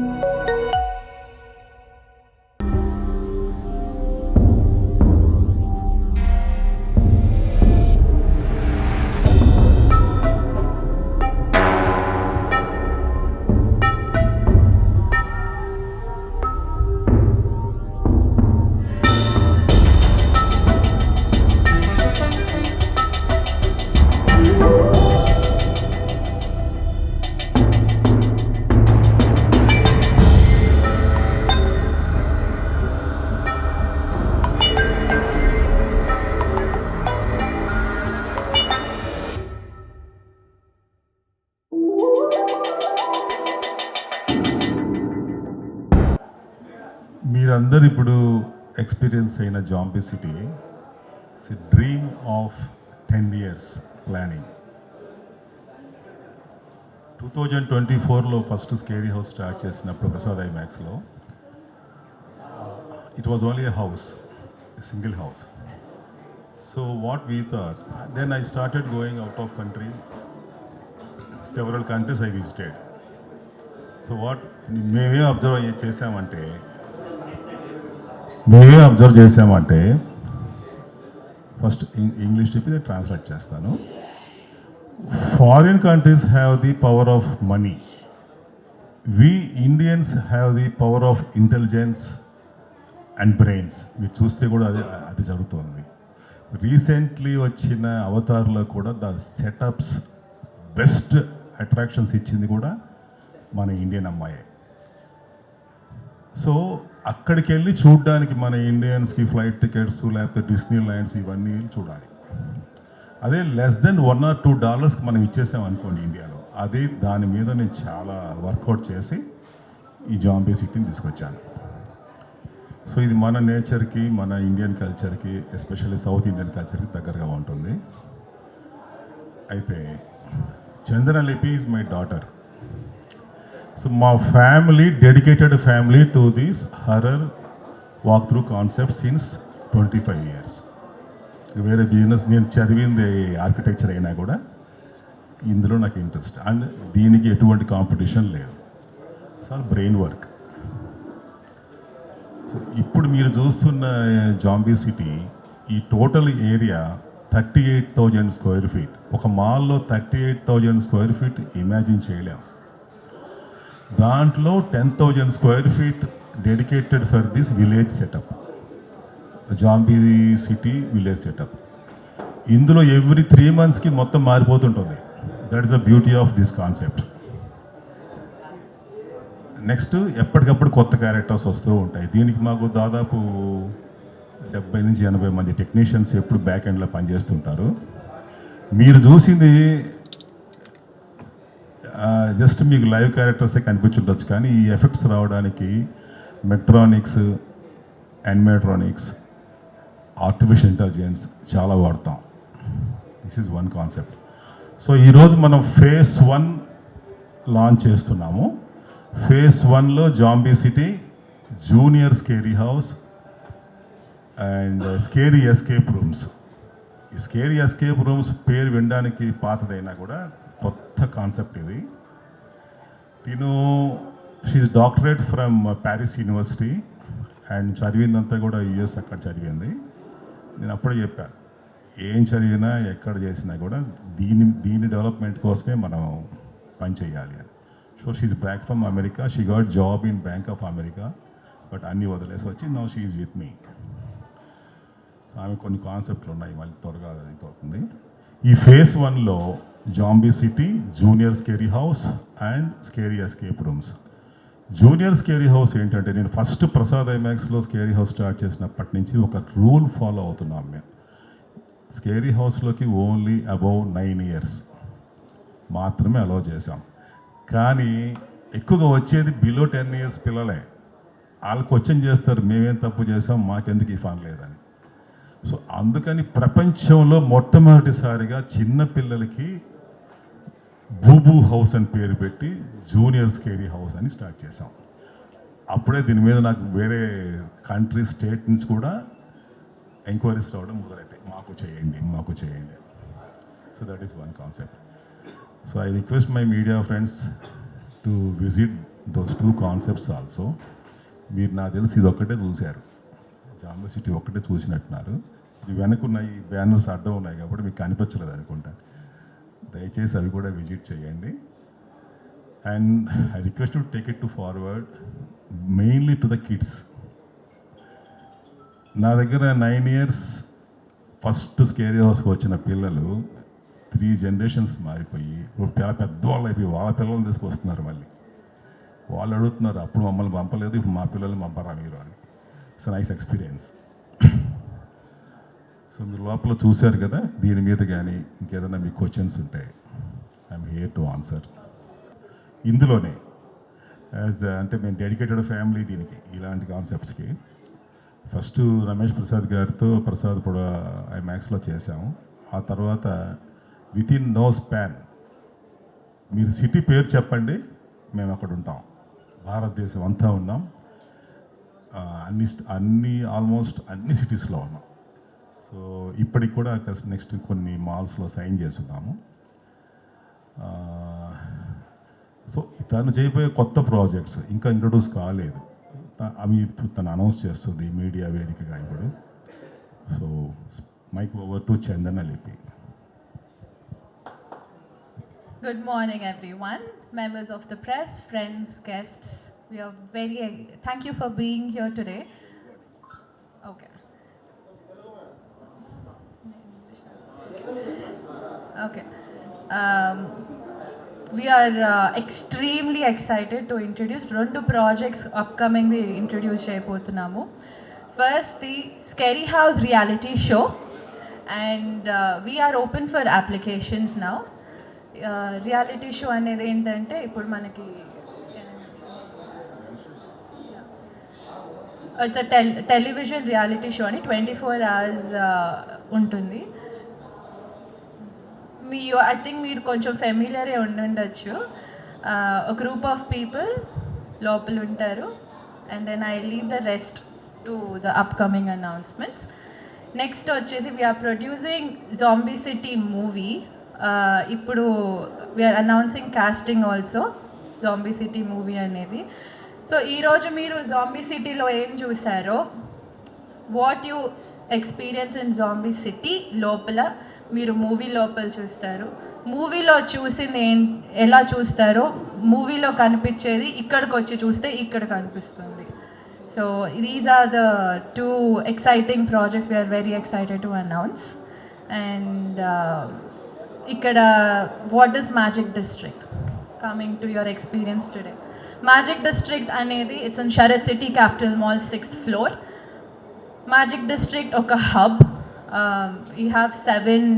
Música experience అయిన Zombie City dream of ten years planning two thousand twenty ఫోర్లో first scary house start చేసినప్పుడు Prasad ఐమాక్స్లో it was only a house single house so what we thought then I started going out of country several countries I visited so what మేమే observe చేసామంటే మేమే observe చేసామంటే first English చెప్పి నేను translate చేస్తాను. Foreign countries have the power of money we Indians have the power of intelligence and brains మీరు చూస్తే కూడా అది అది జరుగుతుంది. రీసెంట్లీ వచ్చిన అవతార్లో కూడా ద సెటప్స్ బెస్ట్ అట్రాక్షన్స్ ఇచ్చింది కూడా మన ఇండియన్ అమ్మాయే. సో అక్కడికి వెళ్ళి చూడడానికి మన ఇండియన్స్కి ఫ్లైట్ టికెట్స్ లేకపోతే డిస్నీ ల్యాండ్స్ ఇవన్నీ చూడాలి. అదే less than one or two డాలర్స్కి మనం ఇచ్చేసాం అనుకోండి ఇండియాలో. అదే దాని మీద నేను చాలా వర్కౌట్ చేసి ఈ జాంబే సిటీని తీసుకొచ్చాను. సో ఇది మన నేచర్కి మన ఇండియన్ కల్చర్కి ఎస్పెషల్లీ సౌత్ ఇండియన్ కల్చర్కి దగ్గరగా ఉంటుంది. అయితే Chandana Lipi is my daughter. So మా family dedicated family to this horror walk through concept since twenty five years వేరే బిజినెస్ నేను చదివింది ఆర్కిటెక్చర్ అయినా కూడా ఇందులో నాకు ఇంట్రెస్ట్ అండ్ దీనికి ఎటువంటి కాంపిటీషన్ లేదు. సార్ బ్రెయిన్ వర్క్ ఇప్పుడు మీరు చూస్తున్న జాంబీ సిటీ ఈ total area thirty eight thousand square feet ఒక మాల్లో thirty eight thousand square feet imagine చేయలేము దాంట్లో ten thousand square feet dedicated for this village setup Zombie City village setup ఇందులో every three మంత్స్కి మొత్తం మారిపోతుంటుంది. That is the beauty of this concept next ఎప్పటికప్పుడు కొత్త characters వస్తూ ఉంటాయి. దీనికి మాకు దాదాపు డెబ్బై నుంచి ఎనభై మంది టెక్నీషియన్స్ ఎప్పుడు బ్యాక్ ఎండ్లో పనిచేస్తుంటారు. మీరు చూసింది జస్ట్ మీకు లైవ్ క్యారెక్టర్సే కనిపించుండొచ్చు కానీ ఈ ఎఫెక్ట్స్ రావడానికి మెట్రానిక్స్ అనిమేట్రానిక్స్ ఆర్టిఫిషియల్ ఇంటెలిజెన్స్ చాలా వాడతాం. This is one concept so ఈరోజు మనం ఫేస్ వన్ లాంచ్ చేస్తున్నాము. ఫేస్ వన్లో Zombie City Junior Scary House and scary escape rooms. ఈ స్కేరీ ఎస్కేప్ రూమ్స్ పేరు వినడానికి పాతదైనా కూడా కొత్త కాన్సెప్ట్ ఇది. నేను she's doctorate from Paris university and చదివిందంతా కూడా యుఎస్ అక్కడ చదివింది నేను అప్పుడే చెప్పాను ఏం చదివినా ఎక్కడ చేసినా కూడా దీని దీని డెవలప్మెంట్ కోసమే మనం పని చేయాలి అని. So she back from America she got job in Bank of America but అన్నీ వదిలేసి వచ్చి నౌ షీఈ్ విత్ మీ ఆమె కొన్ని కాన్సెప్ట్లు ఉన్నాయి మళ్ళీ త్వరగా అవుతుంది. ఈ ఫేస్ వన్లో zombie city junior scary house and scary escape rooms junior scary house ఏంటంటే నేను ఫస్ట్ ప్రసాద్ ఐమాక్స్లో స్కేరీ హౌస్ స్టార్ట్ చేసినప్పటి నుంచి ఒక రూల్ ఫాలో అవుతున్నాం మేము. స్కేరీ హౌస్లోకి ఓన్లీ అబౌవ్ నైన్ ఇయర్స్ మాత్రమే అలో చేసాం కానీ ఎక్కువగా వచ్చేది బిలో టెన్ ఇయర్స్ పిల్లలే. వాళ్ళు క్వశ్చన్ చేస్తారు మేమేం తప్పు చేసాం మాకెందుకు ఈ ఫాన్ లేదని? సో అందుకని ప్రపంచంలో మొట్టమొదటిసారిగా చిన్న పిల్లలకి బూబూ హౌస్ అని పేరు పెట్టి జూనియర్ స్కేరీ హౌస్ అని స్టార్ట్ చేసాం అప్పుడే దీని మీద నాకు వేరే కంట్రీ స్టేట్ నుంచి కూడా ఎంక్వైరీస్ రావడం మొదలైతాయి మాకు చేయండి మాకు చేయండి. So that is one concept so I request my media friends to visit those two concepts also మీరు నాకు తెలిసి ఇది ఒక్కటే చూశారు. జాంబో సిటీ ఒక్కటే చూసినట్టున్నారు. ఇది వెనకున్న ఈ బ్యానర్స్ అడ్డం ఉన్నాయి కాబట్టి మీకు కనిపించలేదు అనుకుంటా. దయచేసి అవి కూడా విజిట్ చేయండి. And I request to take it to forward mainly to the kids నా దగ్గర నైన్ ఇయర్స్ ఫస్ట్ స్కేరీ హౌస్కి వచ్చిన పిల్లలు త్రీ జనరేషన్స్ మారిపోయి ఇప్పుడు చాలా పెద్దవాళ్ళు అయిపోయి వాళ్ళ పిల్లల్ని తీసుకొస్తున్నారు మళ్ళీ. వాళ్ళు అడుగుతున్నారు అప్పుడు మమ్మల్ని పంపలేదు ఇప్పుడు మా పిల్లల్ని పంపరా మీరు అని. ఇట్స్ నైస్ ఎక్స్పీరియన్స్ సో మీరు లోపల చూశారు కదా దీని మీద కానీ ఇంకేదైనా మీ క్వశ్చన్స్ ఉంటాయి ఐఎమ్ హియర్ టు ఆన్సర్ ఇందులోనే యాజ్ అంటే మేము డెడికేటెడ్ ఫ్యామిలీ దీనికి ఇలాంటి కాన్సెప్ట్స్కి ఫస్ట్ రమేష్ ప్రసాద్ గారితో ప్రసాద్ కూడా ఐ మ్యాక్స్లో చేశాము. ఆ తర్వాత విత్ ఇన్ నో స్పాన్ మీరు సిటీ పేరు చెప్పండి మేము అక్కడ ఉంటాం. భారతదేశం అంతా ఉన్నాం. అన్ని అన్ని ఆల్మోస్ట్ అన్ని సిటీస్లో ఉన్నాం. సో ఇప్పటికి కూడా నెక్స్ట్ కొన్ని మాల్స్లో సైన్ చేస్తున్నాము సో తను చేయబోయే కొత్త ప్రాజెక్ట్స్ ఇంకా ఇంట్రొడ్యూస్ కాలేదు త- అవి తను అనౌన్స్ చేస్తుంది మీడియా వేదికగా ఇప్పుడు so mic over to Chandana Lipi Good morning, everyone, members of the press, friends, guests. We are very thank you for being here today. Okay. Okay we're extremely excited to introduce రెండు projects అప్కమింగ్వి introduce చేయబోతున్నాము first the Scary House reality show and we're open for applications now reality show అనేది ఏంటంటే ఇప్పుడు మనకి it's tell television reality show అని twenty four hours ఉంటుంది మీ ఐ థింక్ మీరు కొంచెం ఫెమిలియరే ఉండుండొచ్చు. ఒక గ్రూప్ ఆఫ్ పీపుల్ లోపల ఉంటారు. And then I leave the rest to the upcoming announcements next వచ్చేసి we're producing Zombie City movie ఇప్పుడు we're announcing casting also Zombie City movie అనేది. సో ఈరోజు మీరు జాంబీ సిటీలో ఏం చూసారో what you experience in Zombie City లోపల మీరు మూవీ లోపల చూస్తారు. మూవీలో చూసింది ఏం ఎలా చూస్తారో మూవీలో కనిపించేది ఇక్కడికి వచ్చి చూస్తే ఇక్కడ కనిపిస్తుంది. So these are the two exciting projects we're very excited to announce and ఇక్కడ what is Magic District coming to your experience today Magic District అనేది it's in Sarath City Capital Mall sixth floor Magic District ఒక hub you have seven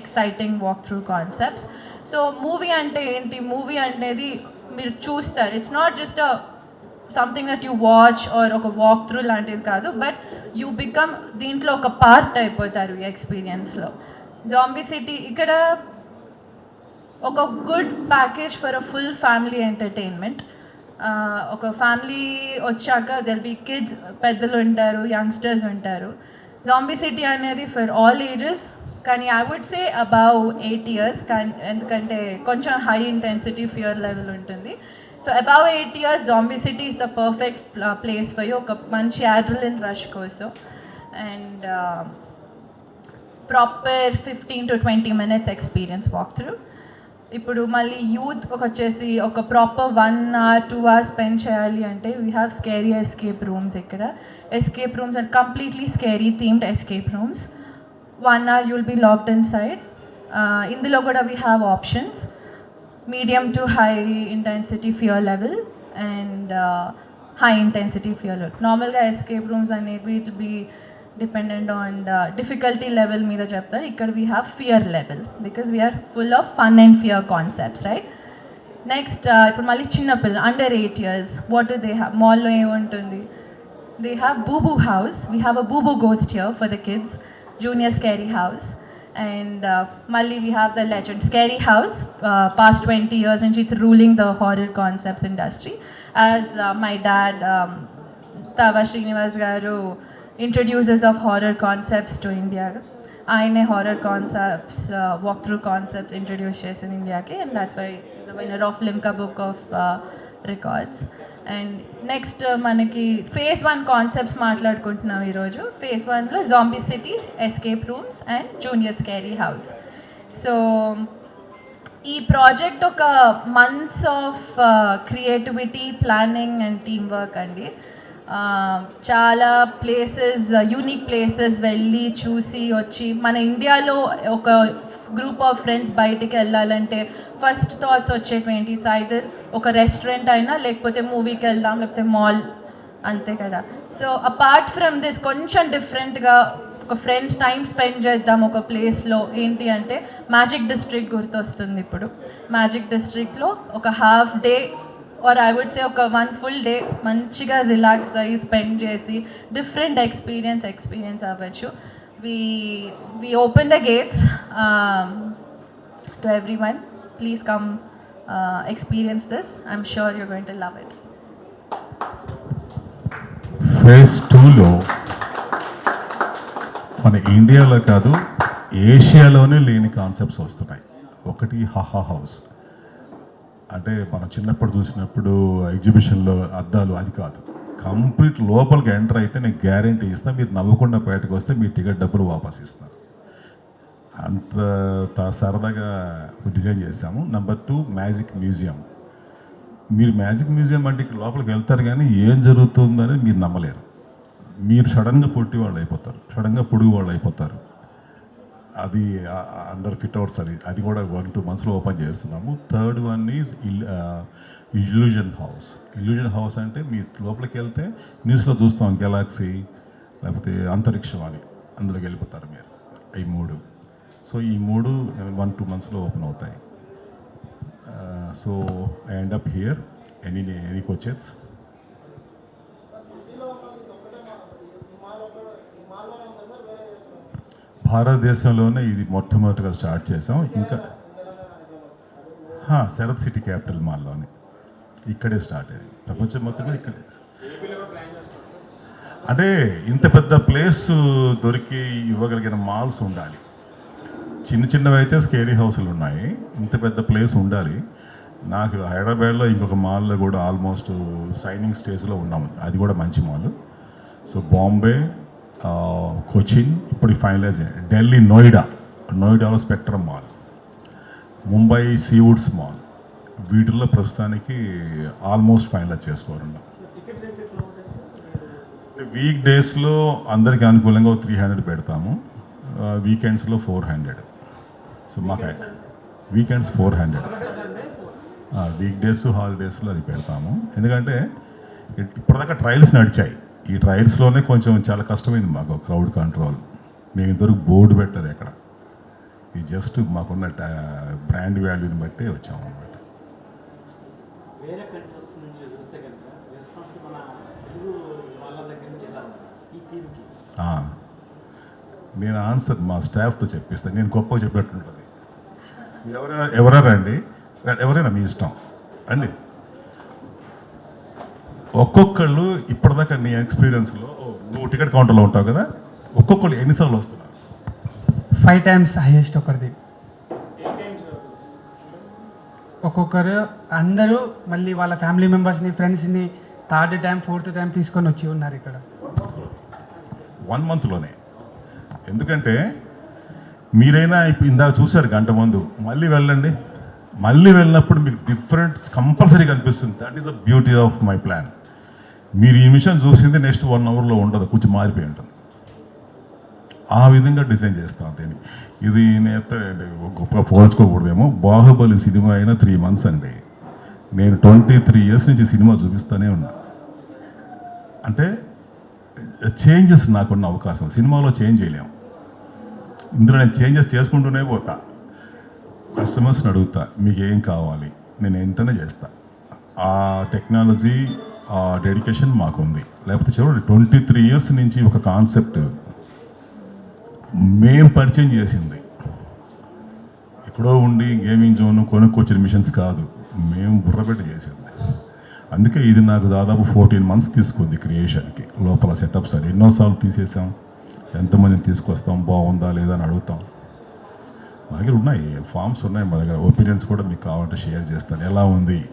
exciting walk through concepts so movie అంటే ఏంటి? Movie అనేది మీరు చూస్తారు. It's not just a something that you watch or ఒక walk through లాంటిది కాదు but you become దీంట్లో ఒక పార్ట్ అయిపోతారు ఈ ఎక్స్పీరియన్స్లో జాంబీ సిటీ ఇక్కడ ఒక good package for a full family entertainment ఒక ఫ్యామిలీ వచ్చాక దెల్ బి కిడ్స్ పెద్దలు ఉంటారు యంగ్స్టర్స్ ఉంటారు. జాంబీ సిటీ అనేది ఫర్ ఆల్ ఏజెస్ కానీ I would say above eight years కానీ ఎందుకంటే కొంచెం హై ఇంటెన్సిటీ ఫియర్ లెవెల్ ఉంటుంది. So above eight years Zombie City is the perfect place for you ఒక మంచి యాడ్రలిన్ రష్ కోసం. And proper fifteen to twenty minutes experience walk through ఇప్పుడు మళ్ళీ youth ఒక వచ్చేసి ఒక proper one hour two hours spend చేయాలి అంటే we have scary escape rooms ఇక్కడ. Escape rooms and completely scary themed escape rooms one hour you'll be locked inside ఇందులో కూడా we have options medium to high intensity fear level and high intensity fear level నార్మల్గా escape rooms అనేవి it be dependent on difficulty level మీద చెప్తారు. ఇక్కడ we have fear level because we're full of fun and fear concepts right next ఇప్పుడు మళ్ళీ చిన్నపిల్ల under eight years what do they have మాల్లో ఏముంటుంది? They have booboo house we have a booboo ghost here for the kids junior scary house and మళ్ళీ we have the legend scary house past twenty years నుంచి it's ruling the horror concepts industry as my dad Tava Srinivas garu introduces of horror concepts to India ఆయనే horror concepts walk through concepts introduce చేసింది ఇండియాకి and that's why the winner of Limca book of records and next మనకి phase one concepts మాట్లాడుకుంటున్నాం ఈరోజు. Phase వన్లో zombie cities escape rooms and junior scary house so ఈ project ఒక months of creativity planning and team work అండి. చాలా places unique places వెళ్ళి చూసి వచ్చి మన ఇండియాలో ఒక గ్రూప్ ఆఫ్ ఫ్రెండ్స్ బయటికి వెళ్ళాలంటే ఫస్ట్ థాట్స్ వచ్చేటువంటి ఐదర్ ఒక రెస్టారెంట్ అయినా లేకపోతే మూవీకి వెళ్దాం లేకపోతే మాల్ అంతే కదా. సో అపార్ట్ ఫ్రమ్ దిస్ కొంచెం డిఫరెంట్గా ఒక ఫ్రెండ్స్ టైం స్పెండ్ చేద్దాం ఒక ప్లేస్లో ఏంటి అంటే మ్యాజిక్ డిస్ట్రిక్ట్ గుర్తొస్తుంది ఇప్పుడు. మ్యాజిక్ డిస్ట్రిక్ట్లో ఒక half day or I would say ఒక వన్ ఫుల్ డే మంచిగా రిలాక్స్ అయ్యి స్పెండ్ చేసి డిఫరెంట్ ఎక్స్పీరియన్స్ ఎక్స్పీరియన్స్ అవ్వచ్చు. We open the gates to everyone please come experience this I'm sure you going to love it phase టూలో మన ఇండియాలో కాదు ఏషియాలోనే లేని కాన్సెప్ట్స్ వస్తున్నాయి. ఒకటి హహా హౌస్ అంటే మనం చిన్నప్పుడు చూసినప్పుడు ఎగ్జిబిషన్లో అద్దాలు అది కాదు. కంప్లీట్ లోపలికి ఎంటర్ అయితే నేను గ్యారంటీ ఇస్తాను మీరు నవ్వకుండా బయటకు వస్తే మీ టికెట్ డబ్బులు వాపస్ ఇస్తాను అంత సరదాగా డిజైన్ చేశాము. Number two magic museum. మీరు మ్యాజిక్ మ్యూజియం అంటే ఇక్కడ లోపలికి వెళ్తారు కానీ ఏం జరుగుతుందని మీరు నమ్మలేరు. మీరు సడన్గా పొట్టి వాళ్ళు అయిపోతారు సడన్గా పొడుగు వాళ్ళు అయిపోతారు. అది అండర్ ఫిట్ అవుట్స్ అది అది కూడా వన్ టూ మంత్స్లో ఓపెన్ చేస్తున్నాము. Third one is illusion house illusion house అంటే మీ లోపలికి వెళ్తే న్యూస్లో చూస్తాం గెలాక్సీ లేకపోతే అంతరిక్షం అని అందులోకి వెళ్ళిపోతారు మీరు. ఈ మూడు. సో ఈ మూడు వన్ టూ మంత్స్లో ఓపెన్ అవుతాయి. So I end up here any any coaches భారతదేశంలోనే ఇది మొట్టమొదటిగా స్టార్ట్ చేసాం ఇంకా హా, శరత్ సిటీ క్యాపిటల్ మాల్లోనే. ఇక్కడే స్టార్ట్ అయింది. ప్రపంచం మొత్తం ఇక్కడే. అంటే ఇంత పెద్ద ప్లేస్ దొరికి ఇవ్వగలిగిన మాల్స్ ఉండాలి. చిన్న చిన్నవి అయితే స్కేరీ హౌస్లు ఉన్నాయి. ఇంత పెద్ద ప్లేస్ ఉండాలి. నాకు హైదరాబాద్లో ఇంకొక మాల్లో కూడా ఆల్మోస్ట్ సైనింగ్ స్టేజ్లో ఉన్నాము. అది కూడా మంచి మాల్. సో బాంబే ఆ, కొచ్చిన్ ఇప్పుడు ఫైనలైజ్ అయ్యాయి Delhi Noida నోయిడాలో Spectrum mall Mumbai Seawoods mall వీటిల్లో ప్రస్తుతానికి ఆల్మోస్ట్ ఫైనలైజ్ చేసుకోవాలన్నాం వీక్ డేస్లో అందరికీ అనుకూలంగా త్రీ హండ్రెడ్ పెడతాము. వీకెండ్స్లో ఫోర్ హండ్రెడ్ సో మాకు weekends four hundred week days హాలిడేస్లో అది పెడతాము. ఎందుకంటే ఇప్పటిదాకా ట్రయల్స్ నడిచాయి. ఈ ట్రయల్స్లోనే కొంచెం చాలా కష్టమైంది మాకు క్రౌడ్ కంట్రోల్ మేము ఇంతవరకు బోర్డు పెట్టదు ఎక్కడ. ఇది జస్ట్ మాకున్న బ్రాండ్ వాల్యూని బట్టి వచ్చాము ఆ, నేను ఆన్సర్ మా స్టాఫ్తో చెప్పిస్తాను నేను గొప్పగా చెప్పినట్టుంటుంది మీరు ఎవరైనా ఎవరైనా రండి, ఎవరైనా మీ ఇష్టం. అండి. ఒక్కొక్కళ్ళు ఇప్పటిదాకా నీ ఎక్స్పీరియన్స్లో నువ్వు టికెట్ కౌంటర్లో ఉంటావు కదా ఒక్కొక్కళ్ళు ఎన్నిసార్లు వస్తున్నారు? ఫైవ్ టైమ్స్ హైయెస్ట్ ఒకరిది. ఒక్కొక్కరు అందరూ మళ్ళీ వాళ్ళ ఫ్యామిలీ మెంబర్స్ని ఫ్రెండ్స్ని థర్డ్ టైం ఫోర్త్ టైం తీసుకొని వచ్చి ఉన్నారు ఇక్కడ. వన్ మంత్లోనే ఎందుకంటే మీరైనా ఇప్పుడు ఇందాక చూశారు గంట ముందు మళ్ళీ వెళ్ళండి. మళ్ళీ వెళ్ళినప్పుడు మీకు డిఫరెంట్ కంపల్సరీ కనిపిస్తుంది. That is the beauty of my plan మీరు ఈ మిషన్ చూసింది నెక్స్ట్ వన్ అవర్లో ఉండదు కొంచెం మారిపోయి ఉంటుంది. ఆ విధంగా డిజైన్ చేస్తాను దీన్ని ఇది నేత గొప్ప పోల్చుకోకూడదేమో. బాహుబలి సినిమా అయినా త్రీ మంత్స్ అండి. నేను ట్వంటీ త్రీ ఇయర్స్ నుంచి సినిమా చూపిస్తూనే ఉన్నా. అంటే చేంజెస్ నాకున్న అవకాశం. సినిమాలో చేంజ్ చేయలేము ఇందులో నేను చేంజెస్ చేసుకుంటూనే పోతా. కస్టమర్స్ని అడుగుతా మీకు ఏం కావాలి? నేను వెంటనే చేస్తా. ఆ టెక్నాలజీ ఆ డెడికేషన్ మాకుంది. లేకపోతే చూడండి ట్వంటీ త్రీ ఇయర్స్ నుంచి ఒక కాన్సెప్ట్ మేం పరిచయం చేసింది. ఎక్కడో ఉండి గేమింగ్ జోన్ కొనుక్కొచ్చిన మిషన్స్ కాదు. మేము బుర్రబెట్ట చేసింది. అందుకే ఇది నాకు దాదాపు ఫోర్టీన్ మంత్స్ తీసుకుంది క్రియేషన్కి లోపల సెటప్స్ అని ఎన్నోసార్లు తీసేసాం. ఎంతమందిని తీసుకొస్తాం? బాగుందా లేదా అని అడుగుతాం. మా దగ్గర ఉన్నాయి. ఫామ్స్ ఉన్నాయి మా దగ్గర. ఒపీనియన్స్ కూడా మీకు కావాలంటే షేర్ చేస్తాను. ఎలా ఉంది?